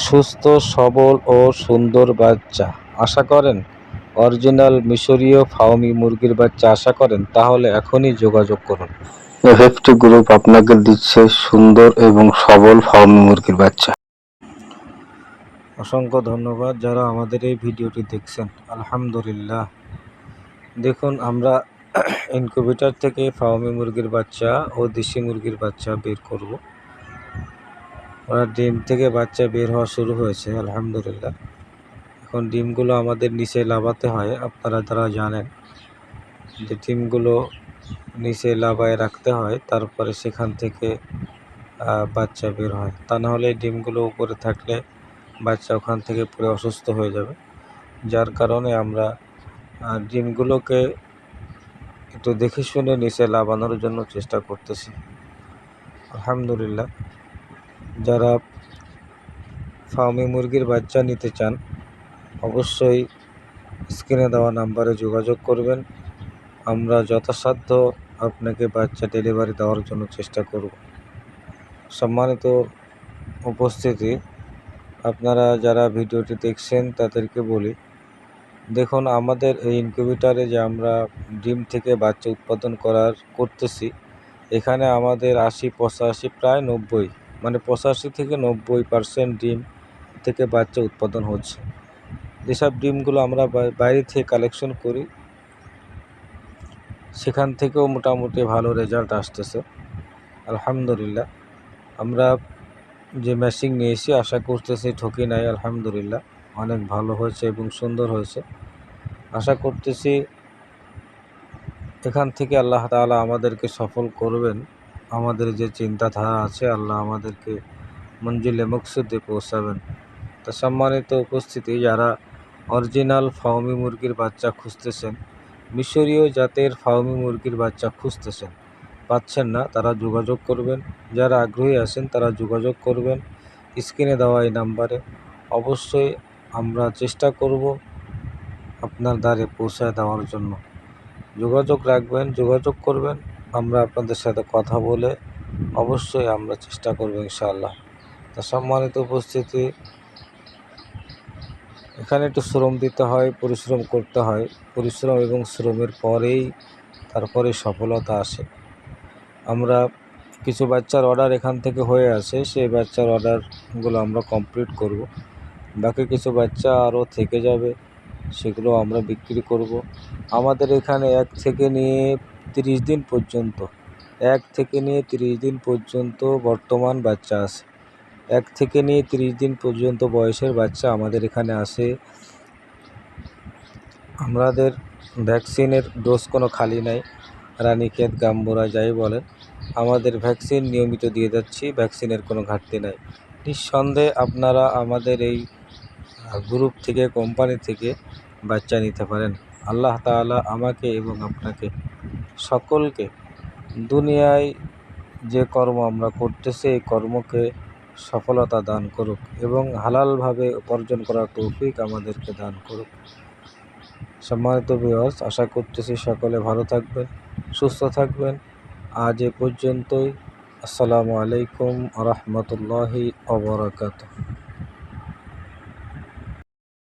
সুস্থ সবল ও সুন্দর বাচ্চা। আশা করেন অরিজিনাল মিশরীয় ফাউমি মুরগির বাচ্চা আশা করেন তাহলে এখনই যোগাযোগ করুন। এফএফটি গ্রুপ আপনাকে দিচ্ছে সুন্দর এবং সবল ফার্মি মুরগির বাচ্চা। অসংখ্য ধন্যবাদ যারা আমাদের এই ভিডিওটি দেখছেন। আলহামদুলিল্লাহ। দেখুন আমরা ইনকিউবেটর থেকে ফাউমি মুরগির বাচ্চা ও দেশি মুরগির বাচ্চা বের করব। ওরা ডিম থেকে বাচ্চা বের হওয়া শুরু হয়েছে, আলহামদুলিল্লাহ। এখন ডিমগুলো আমাদের নিচে লাভাতে হয়, আপনারা তারা জানেন। যে ডিমগুলো নিচে লাভায় রাখতে হয়, তারপরে সেখান থেকে বাচ্চা বের হয়। তা না হলে ডিমগুলো উপরে থাকলে বাচ্চা ওখান থেকে পুরো অসুস্থ হয়ে যাবে। যার কারণে আমরা ডিমগুলোকে একটু দেখে শুনে নিচে লাভানোর জন্য চেষ্টা করতেছি। আলহামদুলিল্লাহ। যারা ফার্মি মুরগির বাচ্চা নিতে চান, অবশ্যই স্ক্রিনে দেওয়া নাম্বারে যোগাযোগ করবেন। আমরা যথাসাধ্য আপনাকে বাচ্চা ডেলিভারি দেওয়ার জন্য চেষ্টা করব। সম্মানিত উপস্থিতি, আপনারা যারা ভিডিওটি দেখছেন তাদেরকে বলি, দেখুন আমাদের এই ইনকিউবেটারে যে আমরা ডিম থেকে বাচ্চা উৎপাদন করার করতেছি, এখানে আমাদের আশি পঁচাশি প্রায় নব্বই। মানে পঁচাশি থেকে নব্বই পার্সেন্ট ডিম থেকে বাচ্চা উৎপাদন হচ্ছে। যেসব ডিমগুলো আমরা বাইরে থেকে কালেকশন করি, সেখান থেকেও মোটামুটি ভালো রেজাল্ট আসতেছে। আলহামদুলিল্লাহ। আমরা যে মেশিন নিয়েছি, আশা করতেছি ঠকি নাই, আলহামদুলিল্লাহ। অনেক ভালো হয়েছে এবং সুন্দর হয়েছে। আশা করতেছি এখান থেকে আল্লাহ তাআলা আমাদেরকে সফল করবেন। আমাদের যে চিন্তাধারা আছে, আল্লাহ আমাদেরকে মঞ্জিলে মকসুদে পৌঁছাবেন। তা সম্মানিত উপস্থিতি, যারা অরিজিনাল ফাউমি মুরগির বাচ্চা খুঁজতেছেন, মিশরীয় জাতের ফাউমি মুরগির বাচ্চা খুঁজতেছেন, পাচ্ছেন না, তারা যোগাযোগ করবেন। যারা আগ্রহী আছেন, তারা যোগাযোগ করবেন। স্ক্রিনে দেওয়া এই নাম্বারে। অবশ্যই আমরা চেষ্টা করব আপনার দ্বারে পৌঁছায় দেওয়ার জন্য। যোগাযোগ রাখবেন, যোগাযোগ করবেন। আমরা আপনাদের সাথে কথা বলে অবশ্যই আমরা চেষ্টা করব ইনশাআল্লাহ। তা সম্মানিত উপস্থিতি, এখানে একটু শ্রম দিতে হয়, পরিশ্রম করতে হয়। পরিশ্রম এবং শ্রমের পরেই তারপরে সফলতা আসে। আমরা কিছু বাচ্চার অর্ডার এখান থেকে হয়ে আছে, সেই বাচ্চার অর্ডারগুলো আমরা কমপ্লিট করব। বাকি কিছু বাচ্চা আরও থেকে যাবে। সেগুলো আমরা বিক্রি করব। আমাদের এখানে এক থেকে নিয়ে তিরিশ দিন পর্যন্ত, এক থেকে নিয়ে তিরিশ দিন পর্যন্ত বর্তমান বাচ্চা আছে। এক থেকে নিয়ে তিরিশ দিন পর্যন্ত বয়সের বাচ্চা আমাদের এখানে আসে আমাদের ভ্যাকসিনের ডোজ কোনো খালি নাই। রানীক্ষেত, গাম্বুরা যাই বলেন, আমাদের ভ্যাকসিন নিয়মিত দিয়ে যাচ্ছি, ভ্যাকসিনের কোনো ঘাটতি নাই। নিঃসন্দেহে আপনারা আমাদের এই গ্রুপ থেকে, কোম্পানি থেকে বাচ্চা নিতে পারেন। আল্লাহ তাআলা আমাকে এবং আপনাকে সকলকে দুনিয়ায় যে কর্ম আমরা করতেছি, এই কর্মকে সফলতা দান করুক এবং হালালভাবে উপার্জন করার তৌফিক আমাদেরকে দান করুক। সম্মানিত বিয়স আশা করতেছি সকলে ভালো থাকবেন, সুস্থ থাকবেন। আজ এ পর্যন্তই। আসসালামু আলাইকুম রহমতুল্লাহি অবরাকাতুহ